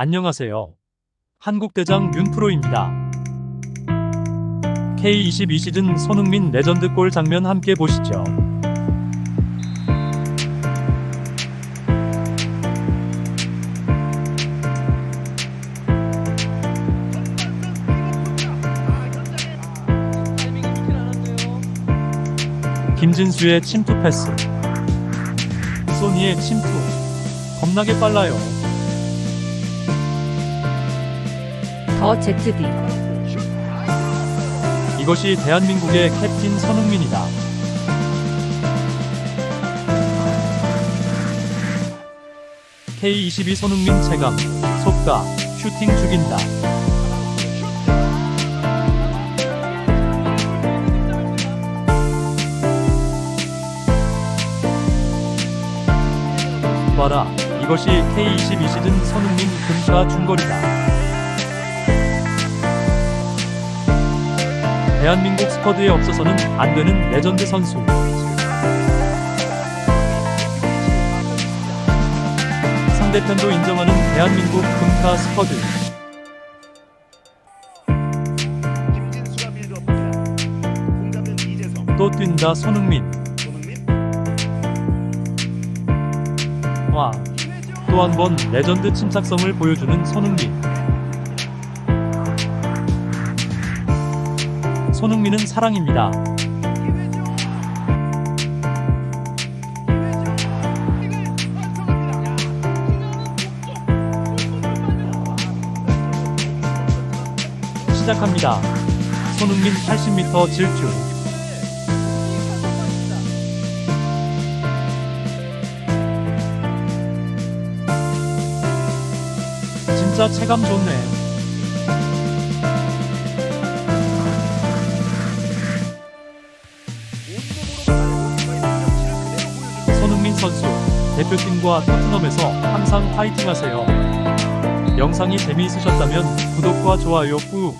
안녕하세요. 한국대장 윤프로입니다. K22 시즌 손흥민 레전드 골 장면 함께 보시죠. 김진수의 침투 패스. 소니의 침투. 겁나게 빨라요. 더 ZD 이것이 대한민국의 캡틴 손흥민이다. K22 손흥민 체감, 속가, 슈팅 죽인다. 봐라, 이것이 K22 시즌 손흥민 금가 중거리다. 대한민국 스쿼드에 없어서는 안 되는 레전드 선수. 상대편도 인정하는 대한민국 금카 스쿼드. 또 뛴다. 손흥민, 와. 또 한 번 레전드 침착성을 보여주는 손흥민. 손흥민은 사랑입니다. 시작합니다. 손흥민 80m 질주. 진짜 체감 좋네. 선수, 대표팀과 토트넘에서 항상 파이팅 하세요. 영상이 재미있으셨다면 구독과 좋아요 꾹.